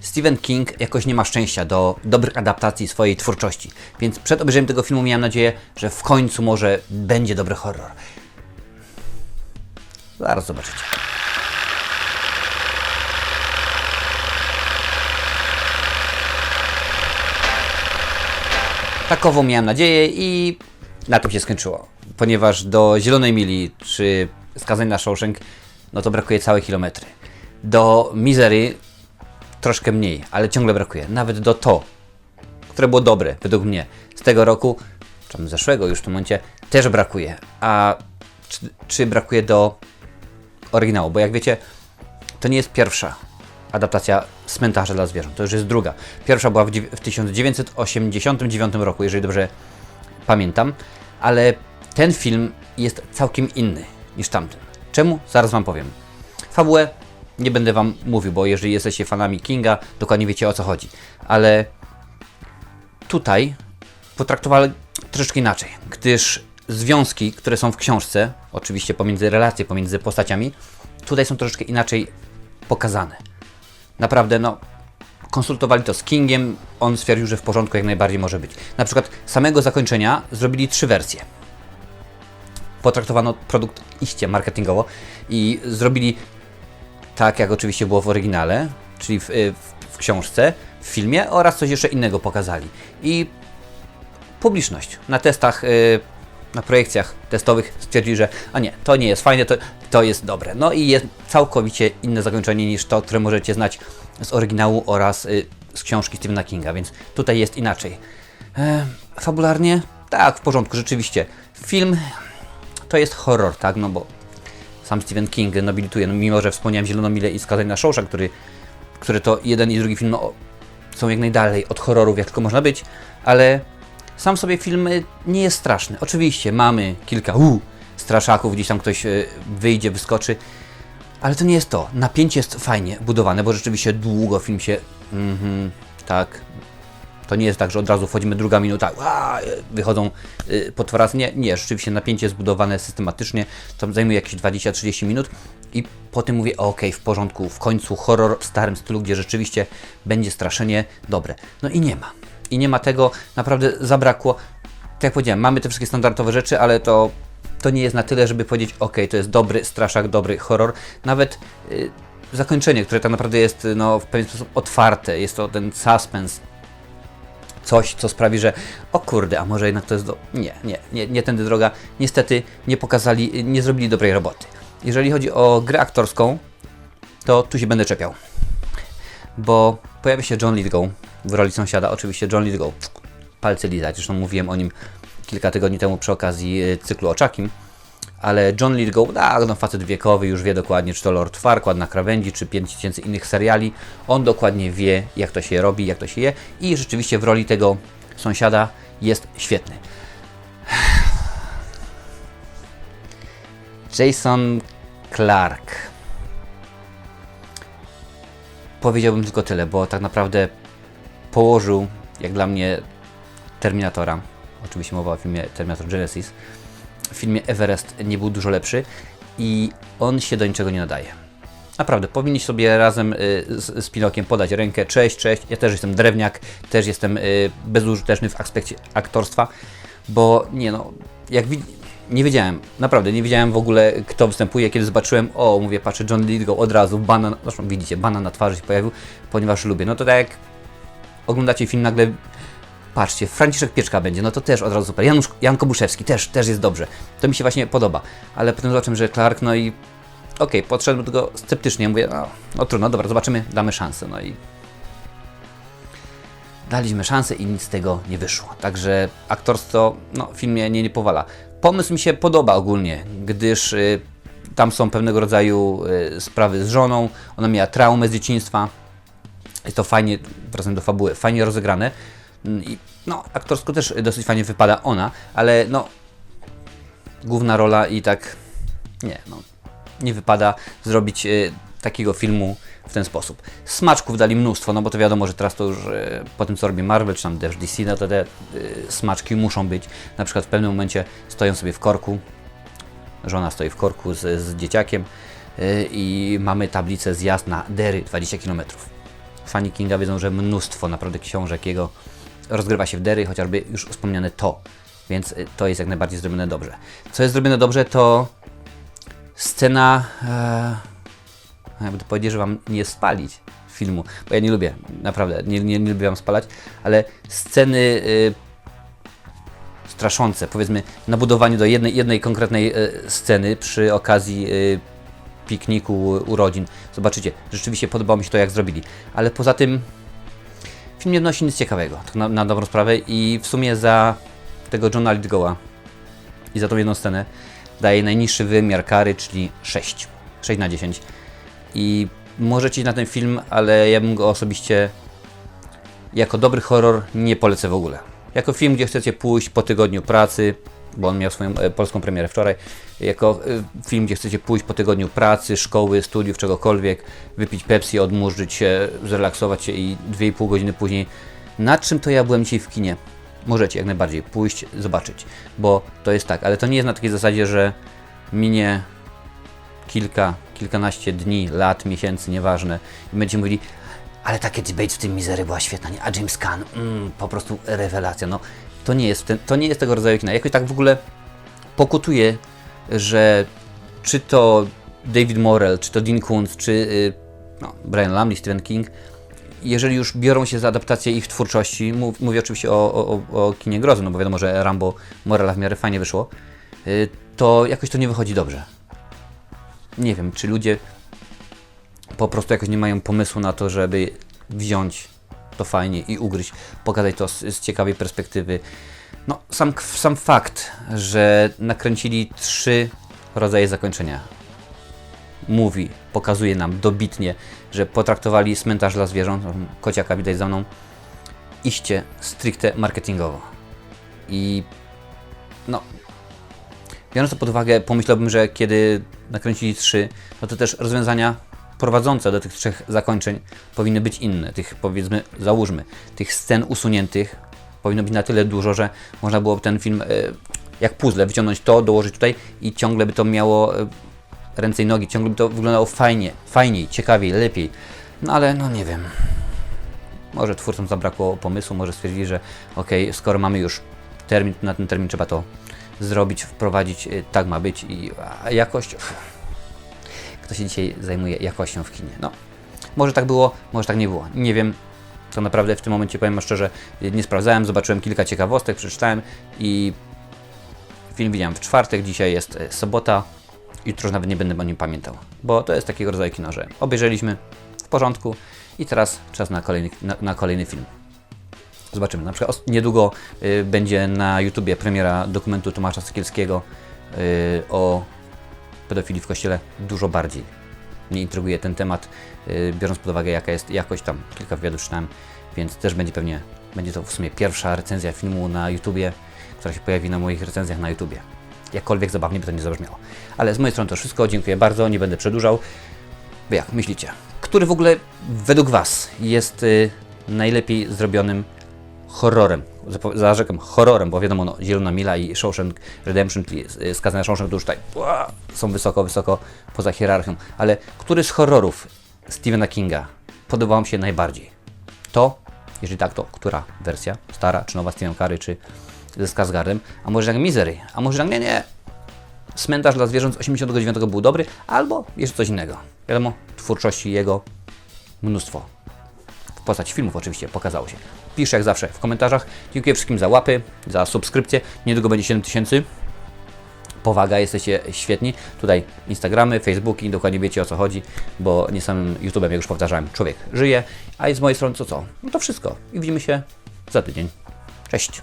Stephen King jakoś nie ma szczęścia do dobrych adaptacji swojej twórczości, więc przed obejrzeniem tego filmu miałem nadzieję, że w końcu może będzie dobry horror. Zaraz zobaczycie. Takową miałem nadzieję i na tym się skończyło. Ponieważ do Zielonej Mili czy Skazań na Shawshank, no to brakuje całe kilometry. Do Misery troszkę mniej, ale ciągle brakuje. Nawet do to, które było dobre według mnie z tego roku, czy zeszłego już w tym momencie, też brakuje. A czy, czy brakuje do oryginału? Bo jak wiecie, to nie jest pierwsza adaptacja Cmentarza dla zwierząt. To już jest druga. Pierwsza była w, w 1989 roku, jeżeli dobrze pamiętam, ale ten film jest całkiem inny niż tamten. Czemu? Zaraz Wam powiem. Fabułę nie będę Wam mówił, bo jeżeli jesteście fanami Kinga, dokładnie wiecie o co chodzi. Ale tutaj potraktowali troszeczkę inaczej, gdyż związki, które są w książce, oczywiście pomiędzy relacje, pomiędzy postaciami, tutaj są troszeczkę inaczej pokazane. Naprawdę, no, konsultowali to z Kingiem, on stwierdził, że w porządku jak najbardziej może być. Na przykład samego zakończenia zrobili trzy wersje. Potraktowano produkt iście marketingowo i zrobili tak, jak oczywiście było w oryginale, czyli w, y, w, w książce, w filmie oraz coś jeszcze innego pokazali. I publiczność na testach, y, na projekcjach testowych stwierdzili, że a nie, to nie jest fajne, to, to jest dobre. No i jest całkowicie inne zakończenie niż to, które możecie znać z oryginału oraz y, z książki Stephena Kinga, więc tutaj jest inaczej. E, fabularnie? Tak, w porządku, rzeczywiście. Film to jest horror, tak, no bo sam Stephen King nobilituje, no mimo że wspomniałem Zieloną Milę i Skazań na który, który to jeden i drugi film no, są jak najdalej od horrorów, jak tylko można być, ale sam sobie film y, nie jest straszny. Oczywiście mamy kilka uu, straszaków, gdzieś tam ktoś y, wyjdzie, wyskoczy, ale to nie jest to. Napięcie jest fajnie budowane, bo rzeczywiście długo film się. Mhm, tak. To nie jest tak, że od razu wchodzimy druga minuta, a, wychodzą y, potworacy. Nie, nie, rzeczywiście napięcie zbudowane systematycznie. To zajmuje jakieś 20-30 minut i potem mówię, okej, w porządku, w końcu horror w starym stylu, gdzie rzeczywiście będzie straszenie dobre. No i nie ma. I nie ma tego, naprawdę zabrakło. Tak jak powiedziałem, mamy te wszystkie standardowe rzeczy, ale to, to nie jest na tyle, żeby powiedzieć, ok, to jest dobry straszak, dobry horror. Nawet y, zakończenie, które tak naprawdę jest no, w pewien sposób otwarte, jest to ten suspens, coś, co sprawi, że o kurde, a może jednak to jest do... Nie, nie, nie, nie tędy droga. Niestety nie pokazali, nie zrobili dobrej roboty. Jeżeli chodzi o grę aktorską, to tu się będę czepiał. Bo pojawia się John Lithgow w roli sąsiada. Oczywiście John Lithgow, palce lizać, zresztą mówiłem o nim kilka tygodni temu przy okazji e, cyklu o Czakim. Ale John Lithgow, tak, no facet wiekowy, już wie dokładnie, czy to Lord Farquaad na krawędzi, czy 5000 innych seriali. On dokładnie wie, jak to się robi, jak to się je i rzeczywiście w roli tego sąsiada jest świetny. Jason Clark. Powiedziałbym tylko tyle, bo tak naprawdę położył, jak dla mnie, Terminatora. Oczywiście mowa o filmie Terminator Genesis. W filmie Everest nie był dużo lepszy i on się do niczego nie nadaje. Naprawdę, powinni sobie razem y, z, z Pinokiem podać rękę. Cześć, cześć. Ja też jestem drewniak, też jestem y, bezużyteczny w aspekcie aktorstwa, bo nie no, jak nie wiedziałem, naprawdę nie wiedziałem w ogóle kto występuje, kiedy zobaczyłem, o mówię, patrzę John Lithgow od razu, banan, zresztą widzicie, banan na twarzy się pojawił, ponieważ lubię. No to tak jak oglądacie film nagle, patrzcie, Franciszek Pieczka będzie, no to też od razu super. Janusz, Jan Kobuszewski też, też jest dobrze. To mi się właśnie podoba. Ale potem zobaczyłem, że Clark, no i okej, podszedłem do tego sceptycznie, mówię, no, no trudno, dobra, zobaczymy, damy szansę. No i daliśmy szansę i nic z tego nie wyszło. Także aktorstwo, no, w filmie nie, nie powala. Pomysł mi się podoba ogólnie, gdyż y, tam są pewnego rodzaju y, sprawy z żoną, ona miała traumę z dzieciństwa. Jest to fajnie, wracam do fabuły, fajnie rozegrane. Mm, I no, aktorsko też dosyć fajnie wypada ona, ale no, główna rola i tak nie, no, nie wypada zrobić y, takiego filmu w ten sposób. Smaczków dali mnóstwo, no bo to wiadomo, że teraz to już y, po tym co robi Marvel czy tam też DC, no to te y, smaczki muszą być. Na przykład w pewnym momencie stoją sobie w korku, żona stoi w korku z, z dzieciakiem y, i mamy tablicę zjazd na Dery 20 km. fani Kinga wiedzą, że mnóstwo naprawdę książek jego rozgrywa się w Derry, chociażby już wspomniane to. Więc y, to jest jak najbardziej zrobione dobrze. Co jest zrobione dobrze, to scena. E, jakby to powiedzieć, że wam nie spalić filmu, bo ja nie lubię, naprawdę, nie, nie, nie lubię wam spalać, ale sceny y, straszące, powiedzmy, na budowaniu do jednej, jednej konkretnej y, sceny przy okazji y, pikniku urodzin. Zobaczycie, rzeczywiście podobało mi się to, jak zrobili. Ale poza tym film nie wnosi nic ciekawego, tak na, na dobrą sprawę i w sumie za tego Johna Lithgowa i za tą jedną scenę daje najniższy wymiar kary, czyli 6. 6 na 10. I możecie iść na ten film, ale ja bym go osobiście jako dobry horror nie polecę w ogóle. Jako film, gdzie chcecie pójść po tygodniu pracy, bo on miał swoją e, polską premierę wczoraj, jako e, film, gdzie chcecie pójść po tygodniu pracy, szkoły, studiów, czegokolwiek, wypić Pepsi, odmurzyć się, zrelaksować się i 2,5 godziny później. Na czym to ja byłem dzisiaj w kinie? Możecie jak najbardziej pójść, zobaczyć, bo to jest tak, ale to nie jest na takiej zasadzie, że minie kilka, kilkanaście dni, lat, miesięcy, nieważne i będziecie mówili, ale takie debate w tym Mizery była świetna, nie? a James Caan, mm, po prostu rewelacja, no to nie jest, ten, to nie jest tego rodzaju kina. Jakoś tak w ogóle pokutuje, że czy to David Morrell, czy to Dean Koontz, czy y, no, Brian Lumley, Stephen King, jeżeli już biorą się za adaptację ich twórczości, mów, mówię oczywiście o, o, o- kinie grozy, no bo wiadomo, że Rambo Morrella w miarę fajnie wyszło, y, to jakoś to nie wychodzi dobrze. Nie wiem, czy ludzie po prostu jakoś nie mają pomysłu na to, żeby wziąć to fajnie i ugryźć, pokazać to z, z ciekawej perspektywy. No, sam, sam fakt, że nakręcili trzy rodzaje zakończenia, mówi, pokazuje nam dobitnie, że potraktowali cmentarz dla zwierząt, kociaka widać za mną, iście stricte marketingowo. I no, biorąc to pod uwagę, pomyślałbym, że kiedy nakręcili trzy, no to też rozwiązania prowadzące do tych trzech zakończeń powinny być inne. Tych powiedzmy, załóżmy, tych scen usuniętych powinno być na tyle dużo, że można było ten film e, jak puzzle wyciągnąć to, dołożyć tutaj i ciągle by to miało e, ręce i nogi, ciągle by to wyglądało fajnie, fajniej, ciekawiej, lepiej. No ale no nie wiem. Może twórcom zabrakło pomysłu, może stwierdzili, że okej, skoro mamy już termin, na ten termin trzeba to zrobić, wprowadzić, y, tak ma być i jakość. Kto się dzisiaj zajmuje jakością w kinie? No, może tak było, może tak nie było. Nie wiem. To naprawdę w tym momencie powiem szczerze, nie sprawdzałem, zobaczyłem kilka ciekawostek, przeczytałem i film widziałem w czwartek, dzisiaj jest y, sobota, jutro już nawet nie będę o nim pamiętał, bo to jest takiego rodzaju kino, że obejrzeliśmy w porządku i teraz czas na kolejny, na, na kolejny film. Zobaczymy. Na przykład niedługo y, będzie na YouTubie premiera dokumentu Tomasza Sekielskiego y, o pedofilii w kościele. Dużo bardziej mnie intryguje ten temat, y, biorąc pod uwagę jaka jest jakość tam, kilka wywiadów czytałem, więc też będzie pewnie, będzie to w sumie pierwsza recenzja filmu na YouTubie, która się pojawi na moich recenzjach na YouTubie. Jakkolwiek zabawnie by to nie zabrzmiało. Ale z mojej strony to wszystko, dziękuję bardzo, nie będę przedłużał. Wy jak myślicie? Który w ogóle według Was jest y, najlepiej zrobionym horrorem? Zarzekam horrorem, bo wiadomo, no, Zielona Mila i Shawshank Redemption, czyli skazane na Shawshank, to już tutaj ua, są wysoko, wysoko poza hierarchią. Ale który z horrorów Stephena Kinga podobał się najbardziej? To, jeżeli tak, to która wersja? Stara, czy nowa Stephen Curry, czy ze Skarsgardem? A może jak Misery? A może jak nie, nie, Cmentarz dla zwierząt z 89 był dobry, albo jeszcze coś innego. Wiadomo, twórczości jego mnóstwo. Postaci filmów oczywiście pokazało się. Piszę jak zawsze w komentarzach. Dziękuję wszystkim za łapy, za subskrypcję. Niedługo będzie 7000. Powaga, jesteście świetni. Tutaj Instagramy, Facebooki, dokładnie wiecie o co chodzi, bo nie samym YouTube'em, jak już powtarzałem, człowiek żyje. A z mojej strony co co? No to wszystko. I widzimy się za tydzień. Cześć.